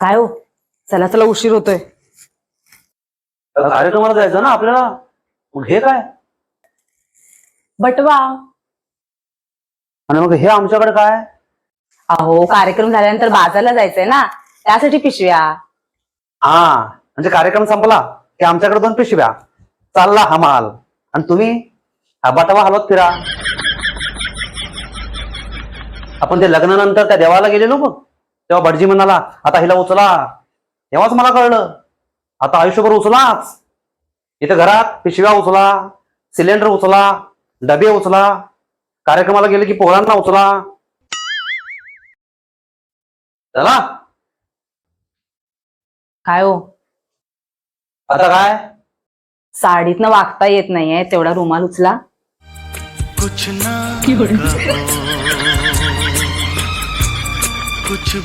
काय हो? चला चला उशीर होतोय. कार्यक्रमाला जायचं ना आपल्याला? मग हे काय? बटवा. आणि मग हे आमच्याकडे काय? अहो कार्यक्रम झाल्यानंतर बाजारला जायचंय ना. त्यासाठी पिशव्या. हा म्हणजे कार्यक्रम संपला की आमच्याकडे दोन पिशव्या. चालला हा माल. आणि तुम्ही हा बटावा हलवत फिरा. आपण ते लग्नानंतर त्या देवाला गेलेलो बघ. तेव्हा भटजी म्हणाला आता हिला उचला. तेव्हाच मला कळलं. आता आयुष्यभर उचलाच. इथे घरात पिशव्या उचला सिलेंडर उचला डबे उचला कार्यक्रमाला गेले की पोरांना उचला. चला. काय हो? आता काय? साडीतनं वागता येत नाहीये तेवढा रुमाल उचला. कुछ ना कुछ